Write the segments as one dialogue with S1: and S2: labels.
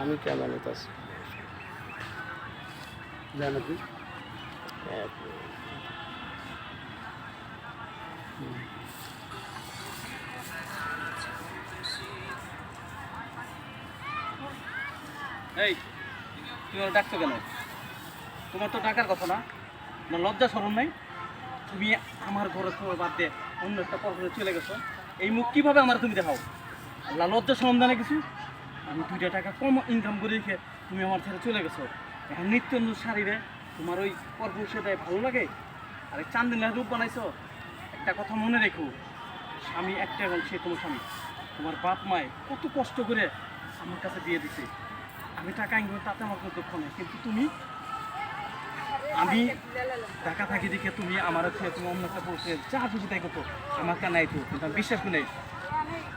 S1: আমি ক্যামেরাতে আছি।
S2: জান আপনি?
S3: এই তুমি ওরা ডাকছো কেন? তোমার তো ডাকার কথা না। না লজ্জা সরম নাই? তুমি আমার ঘরে তোমার বাদ দিয়ে অন্য একটা পর্বতে চলে গেছো। এই মুখ কীভাবে আমার তুমি দেখাও? আল্লাহ লজ্জা সরম জানে কিছু? আমি দুইটা টাকা কম ইনকাম করে রেখে তুমি আমার ছেড়ে চলে গেছো। এখন নিত্য শাড়িরে তোমার ওই পর্ব সেটাই ভালো লাগে? আর এই চান্দিনা রূপ বানাইছো? একটা কথা মনে রেখো, স্বামী একটা এবং সে তোমার স্বামী। তোমার বাপ মায় কত কষ্ট করে আমার কাছে দিয়ে দিছে। আমি টাকা ইনকাম তাতে আমার কোনো দুঃখ নেই। কিন্তু তুমি? আমি টাকা থাকি দেখে তুমি আমার হচ্ছে তুমি অন্য একটা বলছে যা খুশি তাই করতো আমার কাছে নাই তো কিন্তু আমি বিশ্বাস নাই।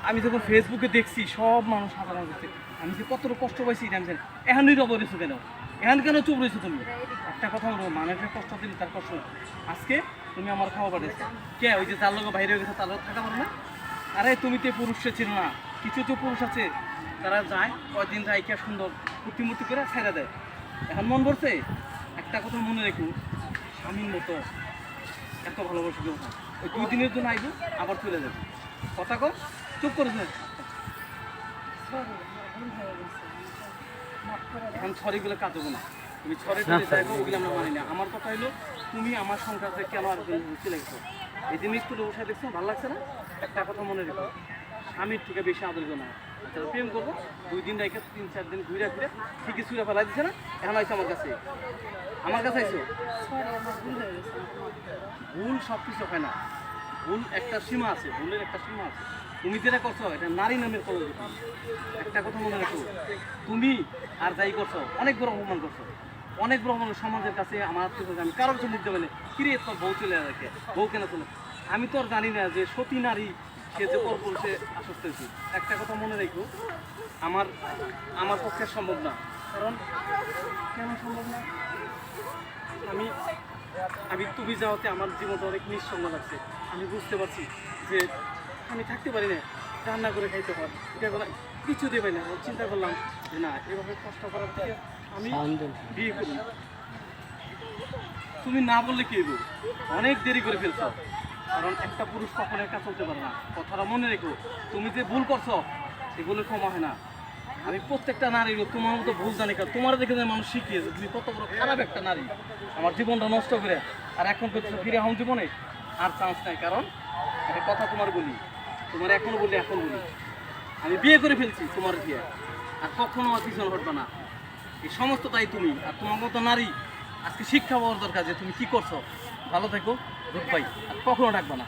S3: আমি যখন ফেসবুকে দেখছি, সব মানুষ সাধারণ করছে। আমি যে কতটা কষ্ট পাইছি আমি এখন নীরব রয়েছো কেন? এখন কেন চুপ রয়েছো তুমি? একটা কথা বলব, মানুষের কষ্ট দিলে তার কষ্ট আজকে তুমি আমার খাওয়া পাঠিয়েছো কে? ওই যে যার লোক বাইরে হয়ে গেছে, তার লোক থাকা পারো না? আরে, তুমি তো পুরুষে ছিল না। কিছু তো পুরুষ আছে, তারা যায়, কয়দিন রাইকা সুন্দর মূর্তি করে ছেড়ে দেয়। এখন মন পড়ছে একটা কথা মনে রেখো, স্বামীর মতো এত ভালোবাসা ওই দুই দিনের জন্য আইবো, আবার চলে যাবে। কথা কর চুপ করেছে এখন ছড়িগুলো কাজ না। তুমি টরে যাইবো ওগুলো আমরা মানি না। আমার কথা হলো তুমি আমার সংসারে কেন আর চলে গেছো এই যে মৃত্যুটা বসে দেখছ ভালো লাগছে না? একটা কথা মনে রেখো স্বামীর থেকে বেশি আদর না। আচ্ছা প্রেম করব দুই দিন রেখে তিন চার দিন ঘুরে ঘুরে ঠিকই ছুঁড়ে ফেলা দিচ্ছে না? এখন আইসো আমার কাছে। আমার কাছে আইসো। ভুল সব কিছু হয় না। ভুল একটা সীমা আছে ভুলের একটা সীমা আছে। তুমি যেটা করছ, এটা নারী নামের কলঙ্ক একটা কথা মনে রাখো, তুমি আর যাই করছ, অনেক বড় অপমান করছ। অনেক বড় অপমান সমাজের কাছে, আমার আত্মীয় আমি কারোর কাছে মুখ না। কিরে, তোর বউ চলে রাখে বউ কেন চলে আমি তো আর জানি না যে সতী নারী, সে যে পর সে আসক্ত হয়েছে। একটা কথা মনে রেখো, আমার আমার পক্ষে সম্ভব না। কারণ, কেন সম্ভব না? আমি আমি তুমি যাওয়াতে আমার জীবনটা অনেক নিঃসঙ্গ লাগছে। আমি বুঝতে পারছি যে আমি থাকতে পারি না রান্না করে খাইতে পারি এটা বলা কিছু দেবে না আমি চিন্তা করলাম যে না এভাবে কষ্ট করার থেকে আমি বিয়ে করি। তুমি না বললে কি অনেক দেরি করে ফেলছো। কারণ একটা পুরুষ কখনো একা চলতে পারে না। কথাটা মনে রেখো তুমি যে ভুল করছ সেগুলো ক্ষমা হয় না। আমি প্রত্যেকটা নারী তোমার মতো ভুল জানি কারণ তোমার দেখে যে মানুষ শিখিয়েছে তুমি কত বড় খারাপ একটা নারী। আমার জীবনটা নষ্ট করে আর এখন করছ ফিরে হম জীবনে আর চান্স নাই। কারণ একটা কথা তোমার বলি তোমার এখনও বলি এখন বলি। আমি বিয়ে করে ফেলছি তোমার বিয়ে আর কখনো আমার পিছনে হটবে না। এই সমস্ত তাই তুমি। আর তোমার মতো নারী, আজকে শিক্ষা পাওয়ার দরকার যে তুমি কি করছ। ভালো থেকো রূপ পাই আর কখনো ডাকবে না।